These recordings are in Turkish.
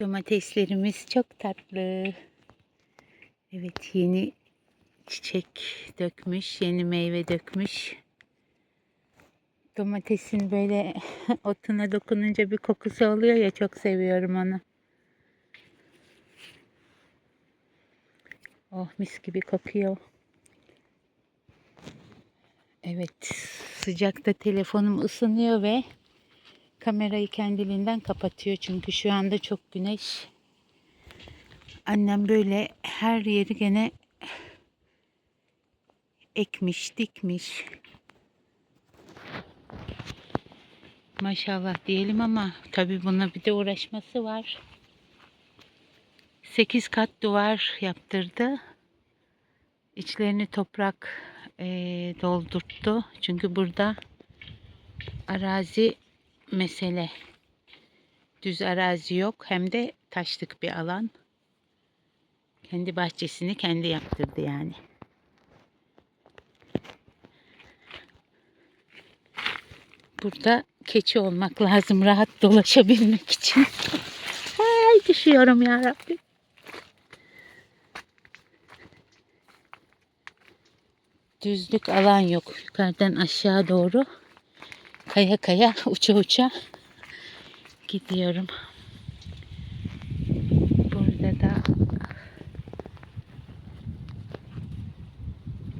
Domateslerimiz çok tatlı. Evet yeni çiçek dökmüş, yeni meyve dökmüş. Domatesin böyle otuna dokununca bir kokusu oluyor ya çok seviyorum onu. Oh mis gibi kokuyor. Evet sıcakta telefonum ısınıyor ve kamerayı kendiliğinden kapatıyor çünkü şu anda çok güneş. Annem böyle her yeri gene ekmiş, dikmiş. Maşallah diyelim ama tabii buna bir de uğraşması var. 8 kat duvar yaptırdı. İçlerini toprak eee, doldurttu. Çünkü burada arazi mesele. Düz arazi yok. Hem de taşlık bir alan. Kendi bahçesini kendi yaptırdı yani. Burada keçi olmak lazım rahat dolaşabilmek için. Ay düşüyorum ya Rabbim. Düzlük alan yok. Yukarıdan aşağı doğru kaya kaya uça uça gidiyorum. Burada da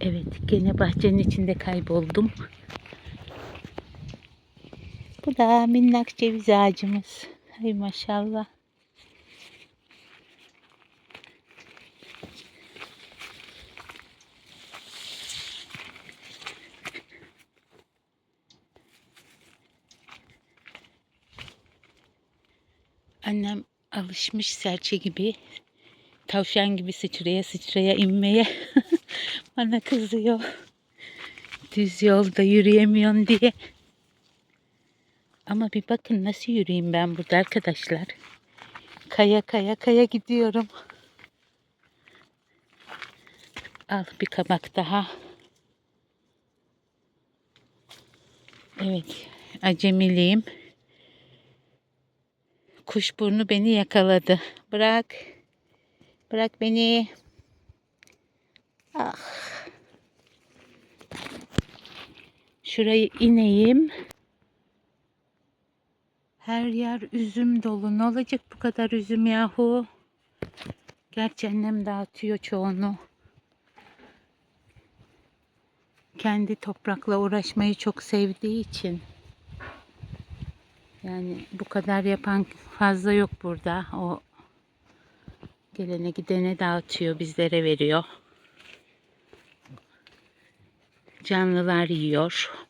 Evet gene bahçenin içinde kayboldum. Bu da minnak ceviz ağacımız. Hay maşallah. Annem alışmış serçe gibi, tavşan gibi sıçraya sıçraya inmeye. Bana kızıyor. Düz yolda yürüyemiyorsun diye. Ama bir bakın nasıl yürüyeyim ben burada arkadaşlar. Kaya kaya kaya gidiyorum. Al bir kabak daha. Evet, acemiliyim. Kuşburnu beni yakaladı. Bırak. Bırak beni. Ah. Şurayı ineyim. Her yer üzüm dolu. Ne olacak bu kadar üzüm yahu? Gerçi annem dağıtıyor çoğunu. Kendi toprakla uğraşmayı çok sevdiği için. Yani bu kadar yapan fazla yok burada. O gelene gidene dağıtıyor, bizlere veriyor. Canlılar yiyor.